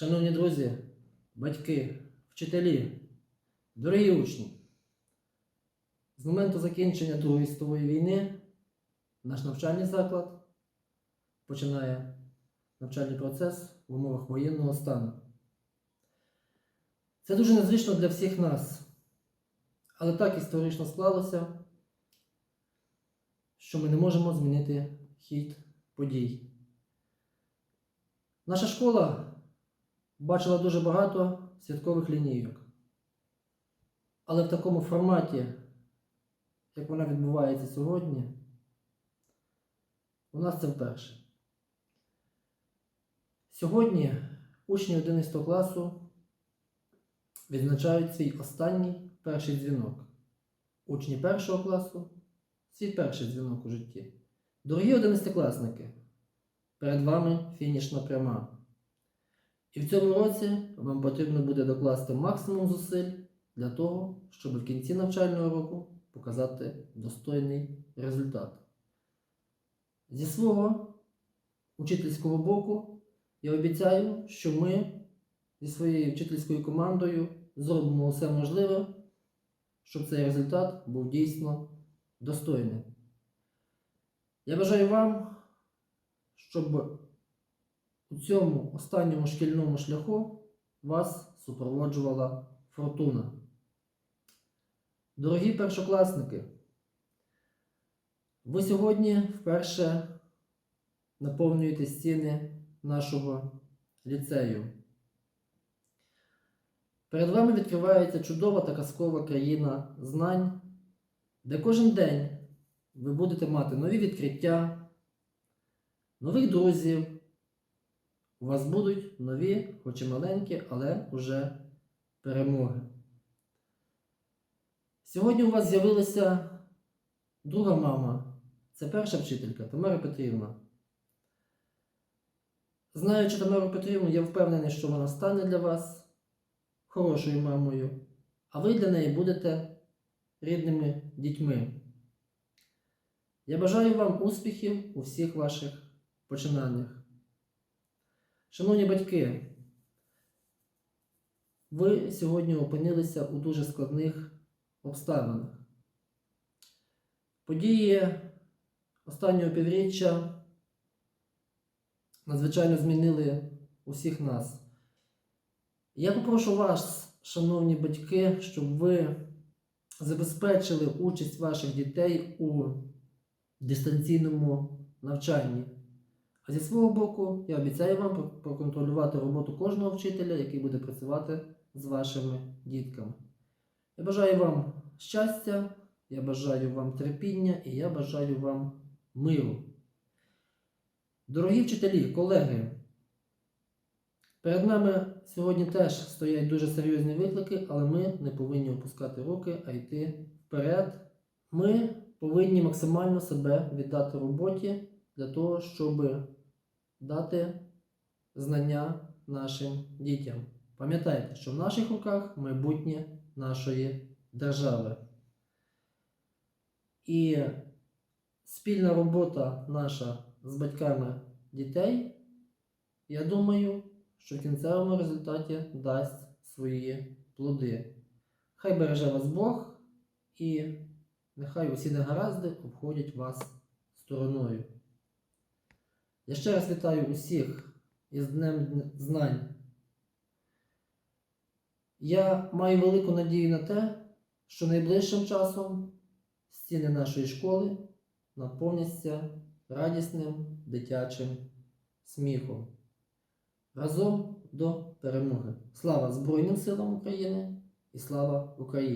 Шановні друзі, батьки, вчителі, дорогі учні, з моменту закінчення Другої світової війни наш навчальний заклад починає навчальний процес в умовах воєнного стану. Це дуже незвично для всіх нас, але так історично склалося, що ми не можемо змінити хід подій. Наша школа бачила дуже багато святкових лінійок. Але в такому форматі, як вона відбувається сьогодні, у нас це вперше. Сьогодні учні 11 класу відзначають свій останній перший дзвінок. Учні першого класу свій перший дзвінок у житті. Дорогі одинадцятикласники, перед вами фінішна пряма. І в цьому році вам потрібно буде докласти максимум зусиль для того, щоб в кінці навчального року показати достойний результат. Зі свого учительського боку я обіцяю, що ми зі своєю вчительською командою зробимо все можливе, щоб цей результат був дійсно достойним. Я бажаю вам, щоб у цьому останньому шкільному шляху вас супроводжувала фортуна. Дорогі першокласники, ви сьогодні вперше наповнюєте стіни нашого ліцею. Перед вами відкривається чудова та казкова країна знань, де кожен день ви будете мати нові відкриття, нових друзів. У вас будуть нові, хоч і маленькі, але вже перемоги. Сьогодні у вас з'явилася друга мама. Це перша вчителька Тамара Петрівна. Знаючи Тамару Петрівну, я впевнений, що вона стане для вас хорошою мамою, а ви для неї будете рідними дітьми. Я бажаю вам успіхів у всіх ваших починаннях. Шановні батьки, ви сьогодні опинилися у дуже складних обставинах. Події останнього півріччя надзвичайно змінили усіх нас. Я попрошу вас, шановні батьки, щоб ви забезпечили участь ваших дітей у дистанційному навчанні. А зі свого боку, я обіцяю вам проконтролювати роботу кожного вчителя, який буде працювати з вашими дітками. Я бажаю вам щастя, я бажаю вам терпіння і я бажаю вам миру. Дорогі вчителі, колеги, перед нами сьогодні теж стоять дуже серйозні виклики, але ми не повинні опускати руки, а йти вперед. Ми повинні максимально себе віддати роботі для того, щоб дати знання нашим дітям. Пам'ятайте, що в наших руках майбутнє нашої держави. І спільна робота наша з батьками дітей, я думаю, що в кінцевому результаті дасть свої плоди. Хай береже вас Бог і нехай усі негаразди обходять вас стороною. Я ще раз вітаю усіх із Днем Знань. Я маю велику надію на те, що найближчим часом стіни нашої школи наповняться радісним дитячим сміхом. Разом до перемоги. Слава Збройним силам України і слава Україні!